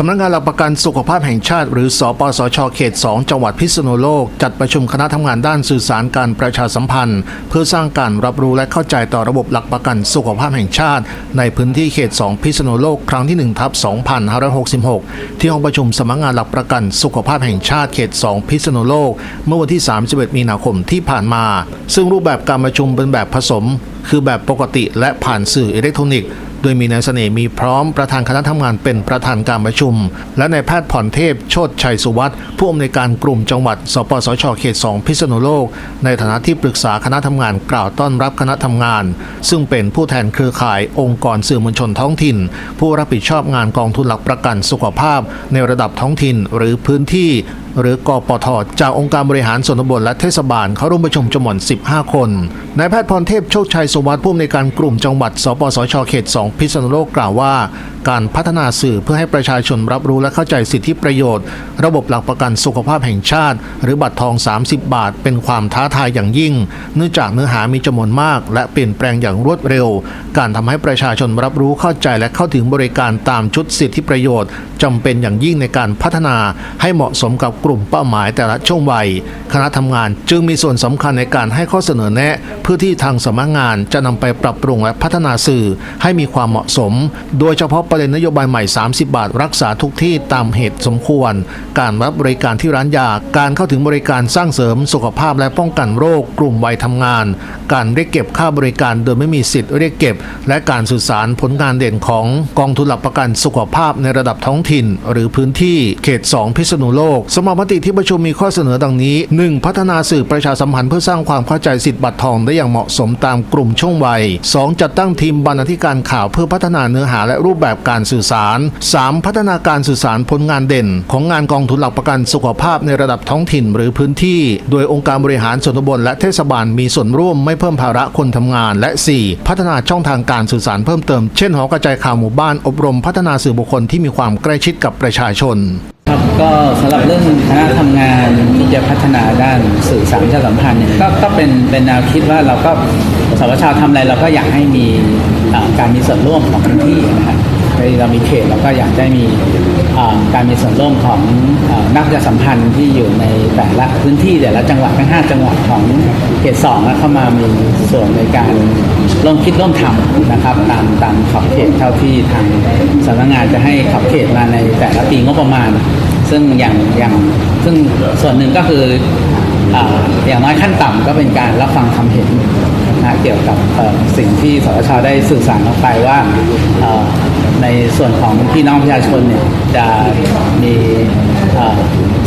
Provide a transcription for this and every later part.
สำนักงานหลักประกันสุขภาพแห่งชาติ หรือสปสชเขต 2 จังหวัดพิษณุโลก จัดประชุมคณะทำงานด้านสื่อสารการประชาสัมพันธ์ เพื่อสร้างการรับรู้และเข้าใจต่อระบบหลักประกันสุขภาพแห่งชาติ ในพื้นที่เขต 2 พิษณุโลกครั้งที่1ทับ2566 ที่ห้องประชุมสำนักงานหลักประกันสุขภาพแห่งชาติเขต 2 พิษณุโลก เมื่อวันที่ 31 มีนาคมที่ผ่านมา ซึ่งรูปแบบการประชุมเป็นแบบผสม คือแบบปกติและผ่านสื่ออิเล็กทรอนิกส์ โดยมีนายเสน่ห์มีพร้อมประธานคณะทำงานเป็นประธานการประชุม และนายแพทย์ผ่อนเทพโชติชัยสุวัสด์ผู้อำนวยการกลุ่มจังหวัด สปสชเขต 2 พิษณุโลก ในฐานะที่ปรึกษาคณะทำงานกล่าวต้อนรับคณะทำงาน ซึ่งเป็นผู้แทนเครือข่ายองค์กรสื่อมวลชนท้องถิ่น ผู้รับผิดชอบงานกองทุนหลักประกันสุขภาพ ในระดับท้องถิ่นหรือพื้นที่ หรือกอปทจากองค์การบริหารส่วนตำบลและเทศบาลเข้าร่วมประชุมจำนวน 15 คนนายแพทย์พรเทพโชคชัยสุวัสดิ์ผู้อำนวยการกลุ่มจังหวัด สปสชเขต 2 พิษณุโลกกล่าวว่า การพัฒนาสื่อเพื่อให้ประชาชนรับรู้และเข้าใจสิทธิประโยชน์ ระบบหลักประกันสุขภาพแห่งชาติ หรือบัตรทอง 30 บาท เป็นความท้าทายอย่างยิ่ง เนื่องจากเนื้อหามีจำนวนมาก และเปลี่ยนแปลงอย่างรวดเร็ว การทำให้ประชาชนรับรู้เข้าใจและเข้าถึงบริการตามชุดสิทธิประโยชน์จำเป็นอย่างยิ่งในการพัฒนาให้เหมาะสมกับกลุ่มเป้าหมายแต่ละช่วงวัย คณะทำงานจึงมีส่วนสำคัญในการให้ข้อเสนอแนะ เพื่อที่ทางสำนักงานจะนำไปปรับปรุงและพัฒนาสื่อให้มีความเหมาะสม โดยเฉพาะประเด็นนโยบายใหม่ 30 บาท รักษาทุกที่ตามเหตุสมควร การรับบริการที่ร้านยา การเข้าถึงบริการสร้างเสริมสุขภาพและป้องกันโรค กลุ่มวัยทำงาน การเรียกเก็บค่าบริการโดยไม่มีสิทธิ์เรียกเก็บ และการสื่อสารผลงานเด่นของกองทุนหลักประกันสุขภาพในระดับท้องถิ่น หรือพื้นที่เขต 2 พิษณุโลกสมมติที่ประชุมมีข้อเสนอดังนี้ 1. พัฒนาสื่อประชาสัมพันธ์เพื่อสร้างความเข้าใจสิทธิบัตรทองได้อย่างเหมาะสมตามกลุ่มช่วงวัย 2. จัดตั้งทีมบรรณาธิการข่าวเพื่อพัฒนาเนื้อหาและรูปแบบการสื่อสาร 3. พัฒนาการสื่อสารผลงานเด่น ของงานกองทุนหลักประกันสุขภาพในระดับท้องถิ่นหรือพื้นที่ โดยองค์การบริหารส่วนตำบลและเทศบาลมีส่วนร่วมไม่เพิ่มภาระคนทำงาน และ 4. พัฒนาช่องทางการสื่อสารเพิ่มเติม เช่นหอกระจายข่าวหมู่บ้านอบรมพัฒนาสื่อบุคคลที่มีความใกล้ชิดกับประชาชน ครับก็สำหรับเรื่องคณะทำงานที่จะพัฒนาด้านสื่อสารประชาสัมพันธ์เนี่ยก็ก็เป็นเป็นแนวคิดว่าเราก็สวชทำอะไรเราก็อยากให้มีอ่าการมีส่วนร่วมของพื้นที่นะครับ เรามีเขตเราก็อยากได้มีการมีส่วนร่วมของอนักประชาสัมพันธ์ที่อยู่ในแต่ละพื้นที่แต่ละจังหวัดทั้ง 5 จังหวัดของเขตสองเข้ามามีส่วนในการร่วมคิดร่วมทำนะครับตามตามขอบเขตเท่าที่ทางสำนักงานจะให้ขอบเขตมาในแต่ละปีงบประมาณ ซึ่งอย่างอย่างซึ่งส่วนหนึ่งก็คืออย่างน้อยขั้นต่ำก็เป็นการรับฟังความเห็นนะเกี่ยวกับสิ่งที่สตชได้สื่อสารออกไปว่า ในส่วนของพี่น้องประชาชนเนี่ยจะมี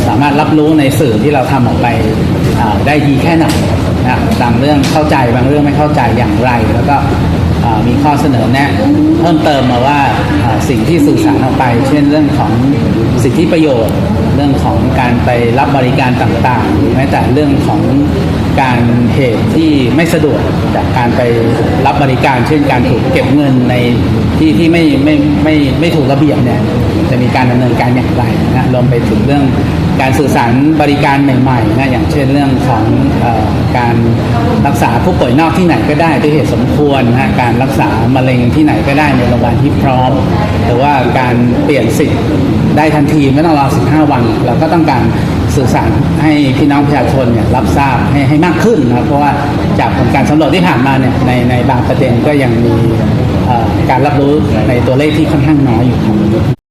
สามารถรับรู้ในสื่อที่เราทำออกไปได้ดีแค่ไหนนะบางเรื่องเข้าใจบางเรื่องไม่เข้าใจอย่างไร แล้วก็มีข้อเสนอแนะเพิ่มเติมมาว่าอ่าสิ่งที่สื่อสารออกไป เช่นเรื่องของสิทธิประโยชน์ เรื่องของการไปรับบริการต่างๆหรือแม้แต่เรื่องของการเหตุที่ไม่สะดวกจากการไปรับบริการ เช่นการถูกเก็บเงินในที่ที่ไม่ไม่ไม่ไม่ถูกระเบียบเนี่ยจะมีการดำเนินการอย่างไรนะรวมไปถึงเรื่อง การสื่อสารบริการใหม่ๆนะอย่างเช่นเรื่องของออการรักษาผู้ป่วยนอกที่ไหนก็ได้ด้วยเหตุสมควรนะการรักษามะเร็งที่ไหนก็ได้ในโรงพยาบาลที่พร้อมหรือว่าการเปลี่ยนสิทธิ์ได้ทันทีไม่ต้องรอ 15 วัน เราก็ต้องการสื่อสารให้พี่น้องประชาชนเนี่ยรับทราบให้ให้มากขึ้นนะเพราะว่าจากผลการสำรวจที่ผ่านมาเนี่ยในในบางประเด็นก็ยังมีการรับรู้ในตัวเลขที่ค่อนข้างน้อยอยู่ครับ